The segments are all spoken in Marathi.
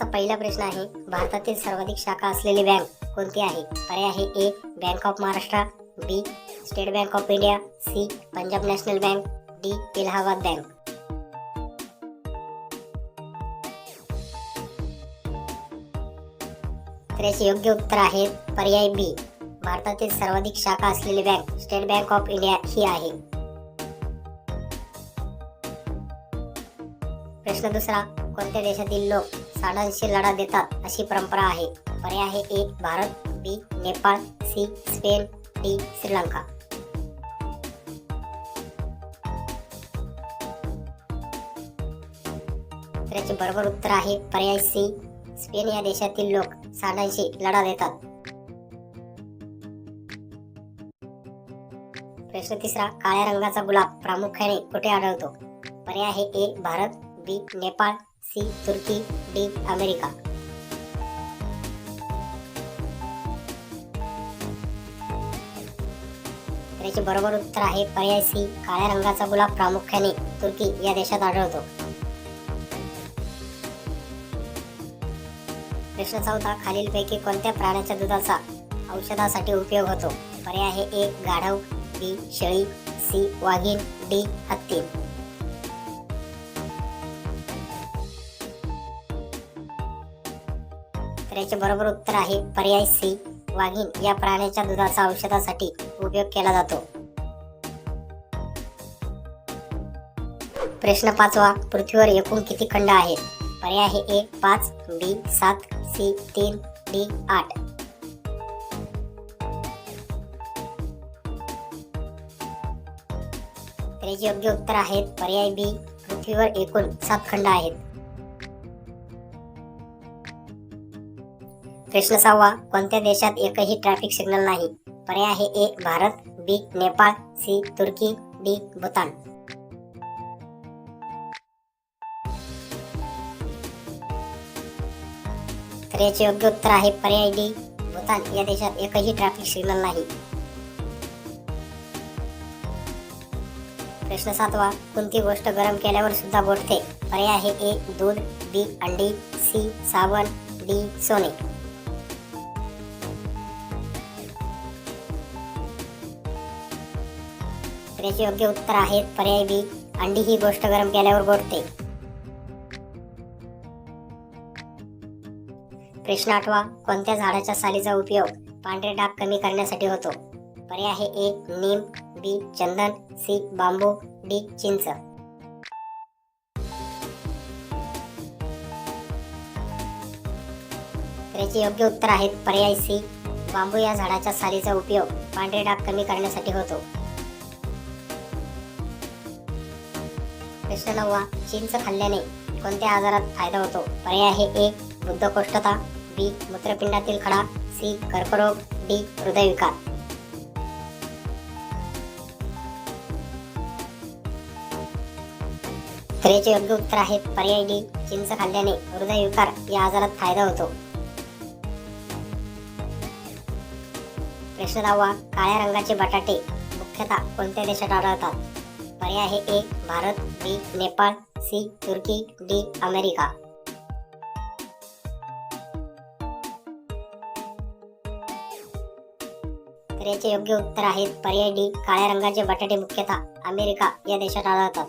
आजचा पहिला प्रश्न आहे. भारतातील सर्वाधिक शाखा असलेली बँक कोणती आहे? पर्याय आहे A, bank of Maharashtra, B, state bank of India, C, Punjab national bank, D, Allahabad bank. तर याचे योग्य उत्तर आहे पर्याय बी. भारतातील सर्वाधिक शाखा असलेली bank state bank of India ही आहे. प्रश्न दुसरा, कोणत्या देशातील लोक साडांशी लढा देतात अशी परंपरा आहे. पर्याय आहे A Bharat B Nepal C Spain D Sri Lanka. त्याचे बरोबर उत्तर आहे पर्याय सी स्पेन या देशातील लोक साडांशी लढा देतात. प्रश्न तिसरा काळ्या रंगाचा गुलाब प्रामुख्याने कुठे आढळतो? पर्याय आहे A Bharat B Nepal C Turkey D America. तर याचे बरोबर उत्तर आहे पर्याय सी काळ्या रंगाचा गुलाब प्रामुख्याने तुर्की या देशात आढळतो. प्रश्न चौथा खालीलपैकी कोणत्या प्राण्याच्या दुधाचा औषधासाठी उपयोग होतो? पर्याय आहे ए गाढव बी शेळी सी वाघीण डी हत्ती. तर याचे बरोबर उत्तर आहे पर्याय सी वाघीण या प्राण्याच्या दुधाचा औषधासाठी उपयोग केला जातो. प्रश्न पाचवा पृथ्वीवर एकूण किती खंड आहेत? पर्याय आहे ए पाच बी सात सी तीन डी आठ. तर याचे योग्य उत्तर आहेत पर्याय बी पृथ्वीवर एकूण सात खंड आहेत. प्रश्न सहावा कोणत्या देशात एकही ट्रॅफिक सिग्नल नाही? पर्याय आहे A Bharat B Nepal C Turkey D Bhutan. तर याचे योग्य उत्तर आहे पर्याय डी भूतान. या देशात एकही ट्रॅफिक सिग्नल नाही. प्रश्न सातवा कोणती गोष्ट गरम केल्यावर सुद्धा बोटते? पर्याय आहे ए दूध बी अंडी सी साबण डी सोने. तर योग्य उत्तर आहेत. पर्याय बी. अंडी ही गोष्ट गरम केल्यावर गोठते प्रश्न आठवा कोणत्या झाडाच्या सालीचा उपयोग पांढरे डाग कमी करण्यासाठी होतो? पर्याय आहे ए नीम बी चंदन सी बांबू डी चिंच. याचे योग्य उत्तर आहेत. पर्याय सी बांबू या झाडाच्या सालीचा उपयोग पांढरे डाग कमी करण्यासाठी होतो. प्रश्न नववा चिंच खाल्ल्याने कोणत्या आजारात फायदा होतो? पर्याय आहे ए बुद्धकोष्ठता बी मूत्रपिंडातील खडा सी कर्करोग डी हृदयविकार. तर योग्य उत्तर आहे पर्याय डी चिंच खाल्ल्याने हृदयविकार या आजारात फायदा होतो. प्रश्न दहावा काळ्या रंगाचे बटाटे मुख्यतः कोणत्या देशात आढळतात? पर्याय आहे A Bharat B Nepal C Turkey D America. तर याचे योग्य उत्तर आहेत पर्याय डी काळ्या रंगाचे बटाटे मुख्यतः अमेरिका या देशात आढळतात.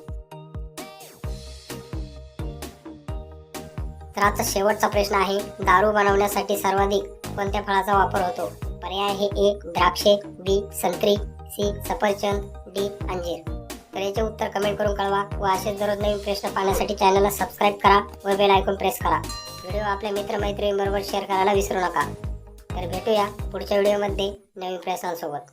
तर आता शेवटचा प्रश्न आहे दारू बनवण्यासाठी सर्वाधिक कोणत्या फळाचा वापर होतो? पर्याय हे ए द्राक्षे बी संत्री सी सफरचंद डी अंजीर. तर याचे उत्तर कमेंट करून कळवा व असेच दररोज नवीन प्रश्न पाहण्यासाठी चॅनलला सबस्क्राईब करा व बेल आयकॉन प्रेस करा. व्हिडिओ आपल्या मित्रमैत्रिणींबरोबर शेअर करायला विसरू नका. तर भेटूया पुढच्या व्हिडिओमध्ये नवीन प्रश्नांसोबत.